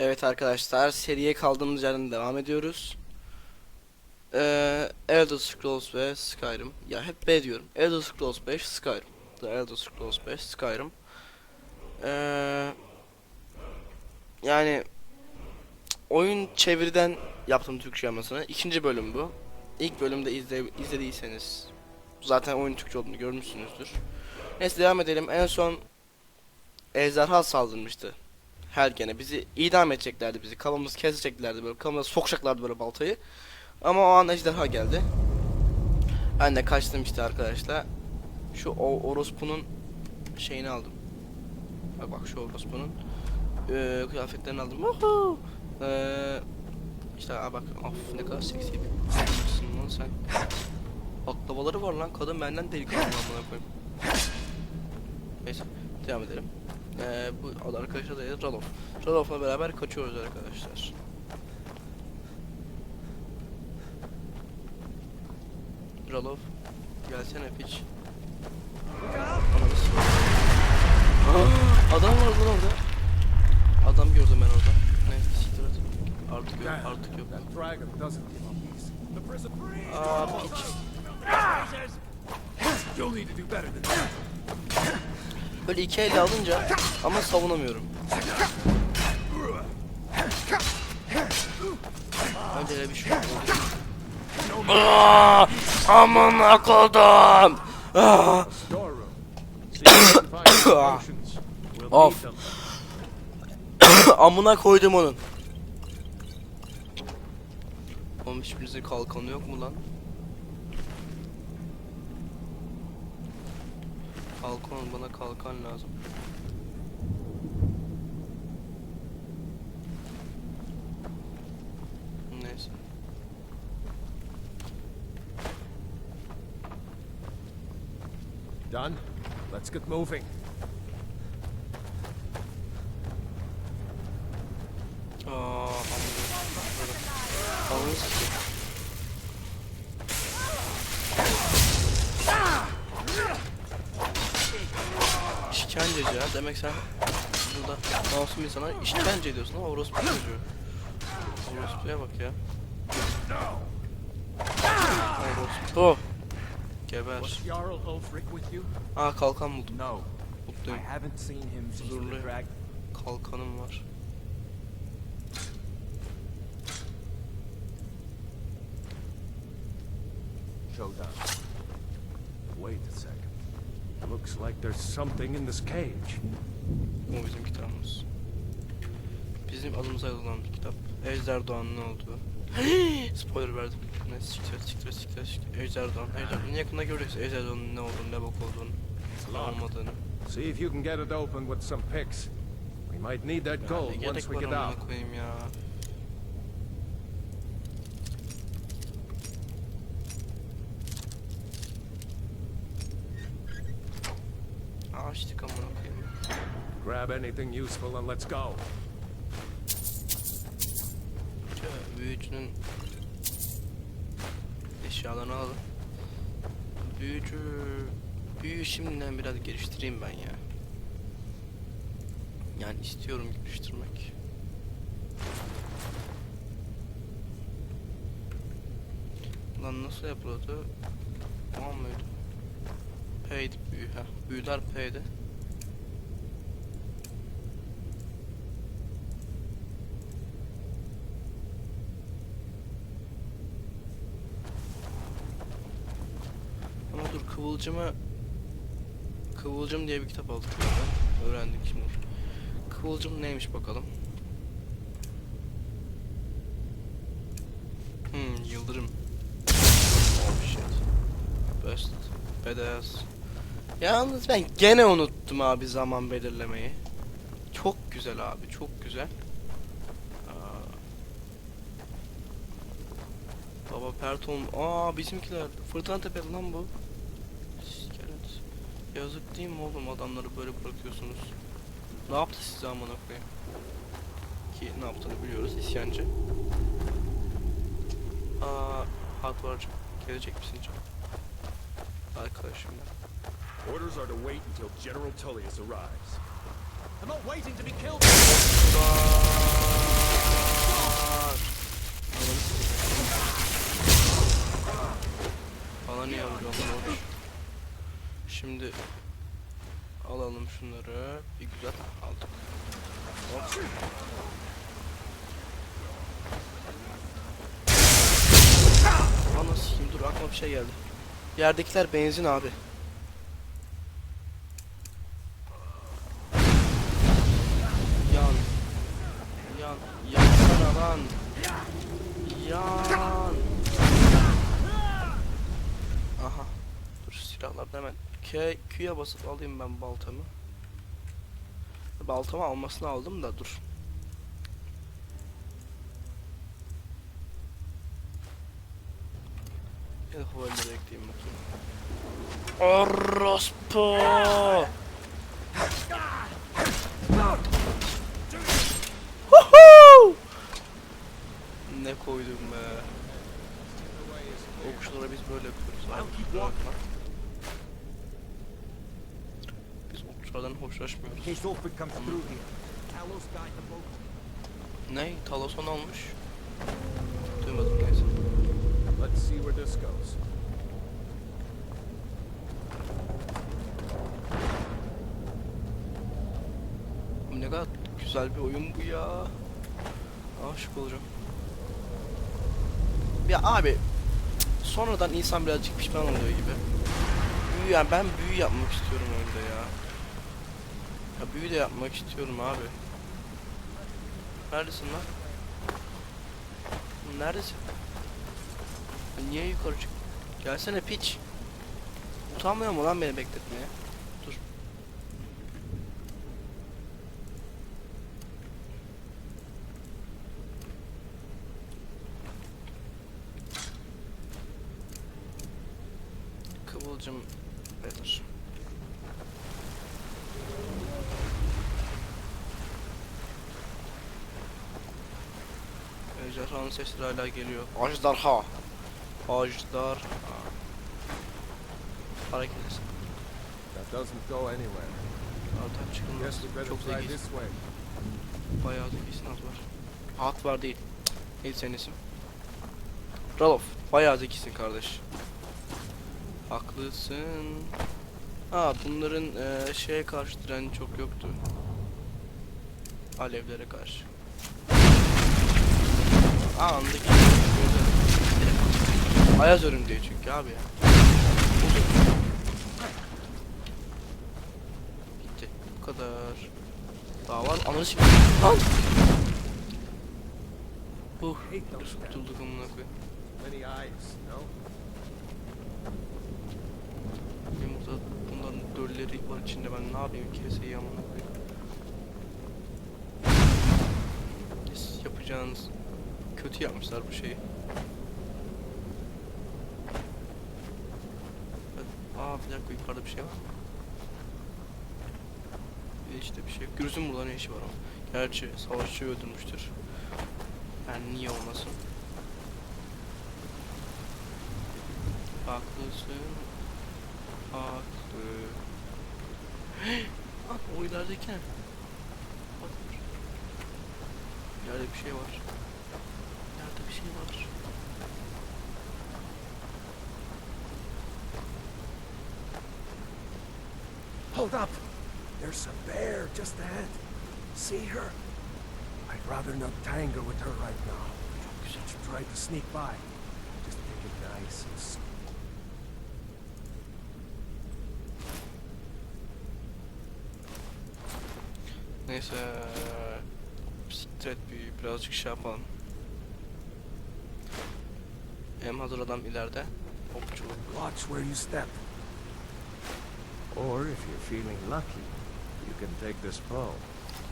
Evet arkadaşlar seriye kaldığımız yerden devam ediyoruz. Ee, Elder Scrolls ve Skyrim. Ya hep B diyorum. Elder Scrolls 5 Skyrim. The Elder Scrolls 5 Skyrim. Ee, yani oyun çeviriden yaptım Türkçe yapmasını. İkinci bölüm bu. İlk bölümde izle, izlediyseniz zaten oyun Türkçe olduğunu görmüşsünüzdür. Neyse devam edelim. En son ejderha saldırmıştı. Helgen'e. Bizi idam edeceklerdi bizi. Kafamızı keseceklerdi böyle. Kafamıza sokacaklardı böyle baltayı. Ama o an ejderha geldi. Ben de kaçtım işte arkadaşlar. Şu o orospunun şeyini aldım. Bak bak şu orospunun eee kıyafetlerini aldım. Woohoo! Eee işte bak of ne kadar seksi bir kızsın lan sen. Baklavaları var lan kadın benden delikanlı amına koyayım. Neyse devam edelim. Ee, bu adı arkadaşlar da Ralof. Ralof'la beraber kaçıyoruz arkadaşlar. Ralof gelsene piç. Aa, Adam var lan orada. Adam gördüm ben orada. Neyse siktir et. Artık yok, artık yok. Aa piç. You'll need to do better than that. Böyle iki elle alınca ama savunamıyorum. Hele bir şey oldu. Find some potions. We'll Of. amına koydum onun. Oğlum hiçbirinizin kalkanı yok mu lan? Kalkan bana kalkan lazım. Neyse. Done? Let's get moving. Aa, amına. Ananı sikeyim. İşkenceci ha demek sen burada masum insana işkence ediyorsun ama orospu çocuğu. Orospuya bak ya. Orospu. Geber. Aa kalkan buldum. Mutluyum. haven't seen him since Huzurlu. the dragon. Kalkanım var. Showdown. Looks like there's something in this cage. Bu bizim kitabımız. Bizim adımıza yazılan bir kitap. Ejder Doğan'ın ne olduğu. Spoiler verdim. Ne siktir siktir siktir siktir. Ejder Doğan. Ejder Doğan. Yakında göreceğiz Ejder Doğan'ın ne olduğunu, ne bok olduğunu, ne olmadığını. See if you can get it open with some picks. We might need that gold once we get out. ya. Açtık amına koyayım. Grab anything useful and let's go. Şöyle büyücünün eşyalarını alalım. Büyücü... Büyü şimdiden biraz geliştireyim ben ya. Yani istiyorum geliştirmek. Lan nasıl yapılıyordu? Tamam mıydı? P'ydi büyü ha. Büyüler P'ydi. Ama dur kıvılcımı Kıvılcım diye bir kitap aldık burada. Öğrendik şimdi. Kıvılcım neymiş bakalım. Hmm, yıldırım. Oh shit. Best. Badass. Yalnız ben gene unuttum abi zaman belirlemeyi. Çok güzel abi, çok güzel. Aa. Baba Perton, aa bizimkiler. Fırtına tepeli lan bu. İskelet. Yazık değil mi oğlum adamları böyle bırakıyorsunuz. Ne yaptı size amına koyayım? Ki ne yaptığını biliyoruz isyancı. Aa, Hatvarcı gelecek misin canım? Arkadaşım ya. Orders are to wait until General Tullius arrives. I'm not waiting to be killed. Alan yavrum. Şimdi alalım şunları. Bir güzel aldık. Hop. Anasıyım dur aklıma bir şey geldi. Yerdekiler benzin abi. Silahlardan hemen K, Q'ya basıp alayım ben baltamı. Baltamı almasını aldım da dur. El hovalleri ekleyeyim bakayım. Orospu! Ne koydum be. Okuşlara biz böyle yapıyoruz abi. bakma. Biz okuşlardan hoşlaşmıyoruz. case Ulfric comes through here. Talos guide the boat. Ne? Talason almış. Duymadım neyse. Let's see where this goes. Ne kadar güzel bir oyun bu ya. Aşık olacağım. Ya abi sonradan insan birazcık pişman oluyor gibi. Büyü yani ben büyü yapmak istiyorum oyunda ya. Ya büyü de yapmak istiyorum abi. Neredesin lan? Neredesin? Niye yukarı çık? Gelsene piç. Utanmıyor mu lan beni bekletmeye? Dur. Kıvılcım nedir? Ejderhanın sesleri hala geliyor. Ajdarha. Ajdar. Hareket etsin. That doesn't go anywhere. Zaten çıkılmaz. Çok zekisin. this way. Bayağı zekisin az var. Hat var değil. Neydi senin isim? Ralof. Bayağı zekisin kardeş. Haklısın. Ha bunların eee, şeye karşı direni çok yoktu. Alevlere karşı. Aa andaki Direkt. Ayaz örümceği çünkü abi ya. Gitti. Bu kadar. Daha var. Ananı sikeyim. Lan! Uh, bir kurtulduk amına koyayım. Benim burada bunların dölleri var içinde ben ne yapayım keseyi amına koyayım. Yapacağınız kötü yapmışlar bu şeyi. Aa bir dakika yukarıda bir şey var. De işte bir şey. Gürüz'ün burada ne işi var ama. Gerçi savaşçıyı öldürmüştür. Yani niye olmasın? Haklısın. Haklı. Bak o ilerideki ne? Bak. Yerde bir şey var. Yerde bir şey var. Hold up! There's a bear just ahead. See her? I'd rather not tangle with her right now. Çok güzel. Try to sneak by. Just take it nice and slow. Neyse. Siktir et bir birazcık şey yapalım. Hem hazır adam ileride. Hopçuluk. Watch where you step. Or if you're feeling lucky, you can take this bow.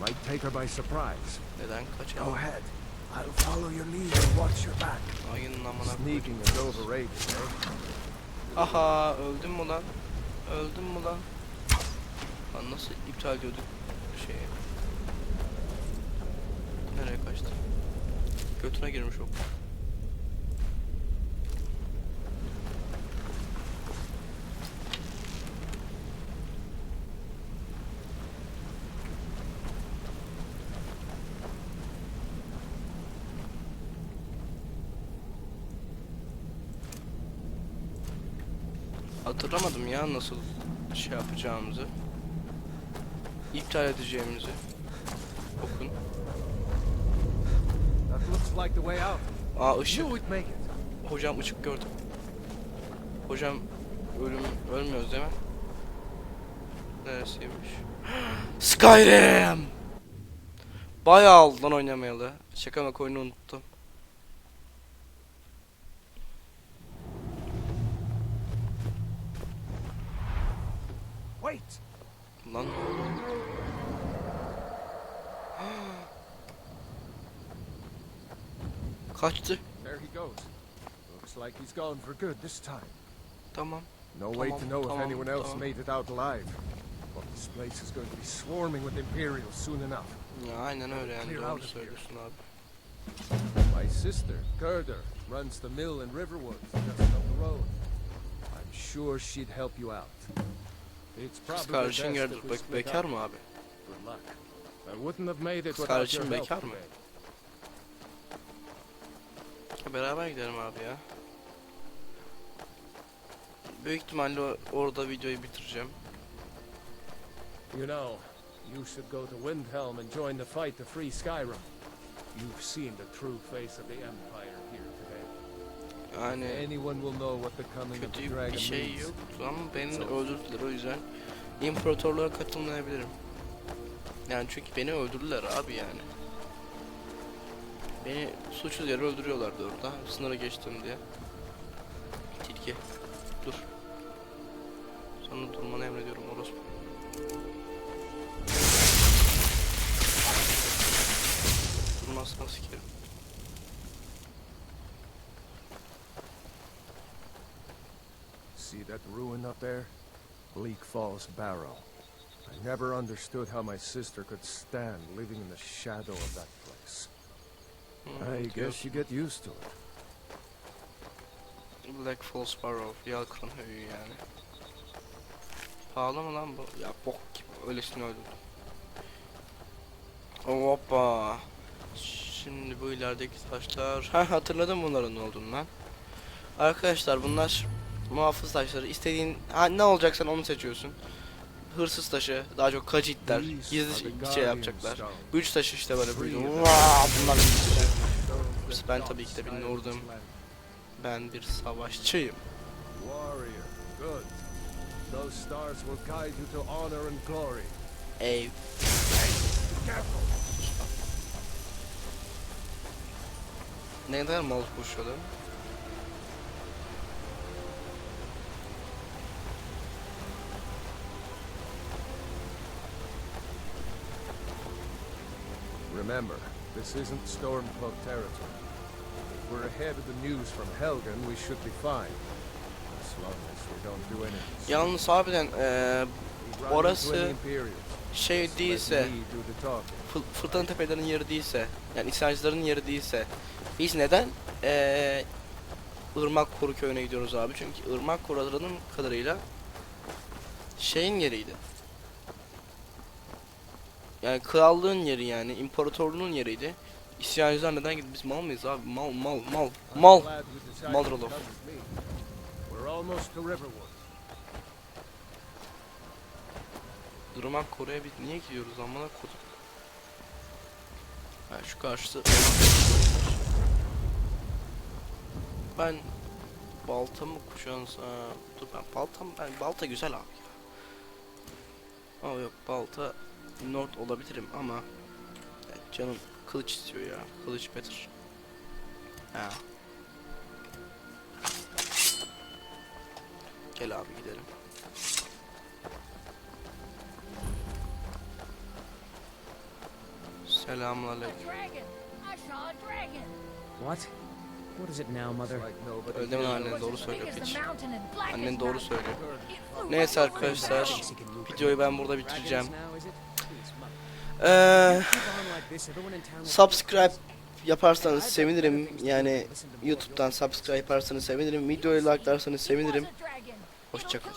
Might take her by surprise. Neden Go kaçalım? ahead. I'll follow your lead and watch your back. Ayının amına Sneaking is overrated, eh? Aha öldüm mü lan? Öldüm mü lan? Lan nasıl iptal ediyorduk şeyi? Nereye kaçtı? Götüne girmiş o. Ya nasıl şey yapacağımızı, iptal edeceğimizi okun. Aa ışık. Hocam ışık gördüm. Hocam ölüm ölmüyoruz değil mi? Neresiymiş? Skyrim. Bayağı oldu lan oynamayalı. Şaka bak oyunu unuttum. Kaçtı. There he goes. Looks like he's gone for good this time. Tamam. No way to know if anyone else made it out alive. But this place is going to be swarming with Imperials soon enough. Ya aynen öyle yani doğru out of here. söylüyorsun abi. My sister, Gerder, runs the mill in Riverwood, just up the road. I'm sure she'd help you out. It's probably best if we split up. Good luck. I wouldn't have made it without your help bekar mı? today. Beraber gidelim abi ya. Büyük ihtimalle orada videoyu bitireceğim. You know, you should go to Windhelm and join the fight to free Skyrim. You've seen the true face of the Empire here today. Yani Anyone will know what the coming of the kötü dragon bir şey means. yoktu ama beni öldürdüler o yüzden imparatorluğa katılmayabilirim. Yani çünkü beni öldürdüler abi yani. Beni suçsuz yere öldürüyorlardı orada sınırı geçtim diye. Tilki dur. Sana durmanı emrediyorum orospu. Durmazsan sikerim. See that ruin up there? Bleak Falls Barrow. I never understood how my sister could stand living in the shadow of that place. I guess you get used to it. Black Falls Sparrow, Yalkan Höyü yani. Pahalı mı lan bu? Ya bok gibi, öylesine öldüm. Hoppa. Şimdi bu ilerideki taşlar... Ha hatırladım bunların ne olduğunu lan. Arkadaşlar bunlar muhafız taşları. İstediğin ha, ne olacaksan onu seçiyorsun. Hırsız taşı, daha çok kacitler, gizli şey yapacaklar. Güç taşı işte böyle böyle. Bunlar Ben tabii ki de bir land. Ben bir savaşçıyım. Warrior, good. Those stars will guide you to honor and glory. Ey! Ne kadar mal koşuyor Remember, this isn't Stormcloak territory. If we're ahead of the news from Helgen, we should be fine. As long as we don't do anything. Yalnız harbiden run orası şey değilse, me do the talking. fı- fırtına tepelerin yeri değilse, yani isyancıların yeri değilse, biz neden eee Irmak Koru köyüne gidiyoruz abi? Çünkü Irmak Koru'nun kadarıyla şeyin yeriydi. Yani krallığın yeri yani, imparatorluğun yeriydi. İsyancılar neden gitti? Biz mal mıyız abi? Mal, mal, mal, mal. Mal Riverwood. Irmak Koru'ya biz niye gidiyoruz amına kodum? Ha şu karşısı Ben baltamı kuşansa dur ben baltam ben balta güzel abi ya. Ama yok balta Nord olabilirim ama canım kılıç istiyor ya. Kılıç better. Ha. Gel abi gidelim. Selamünaleyküm. What? What is it now, Mother? Here annen doğru söylüyor piç. Annen doğru söylüyor. Neyse arkadaşlar videoyu ben burada bitireceğim. Will- subscribe yaparsanız sevinirim. Yani YouTube'dan subscribe yaparsanız sevinirim. Videoyu like'larsanız sevinirim. Hoşçakalın.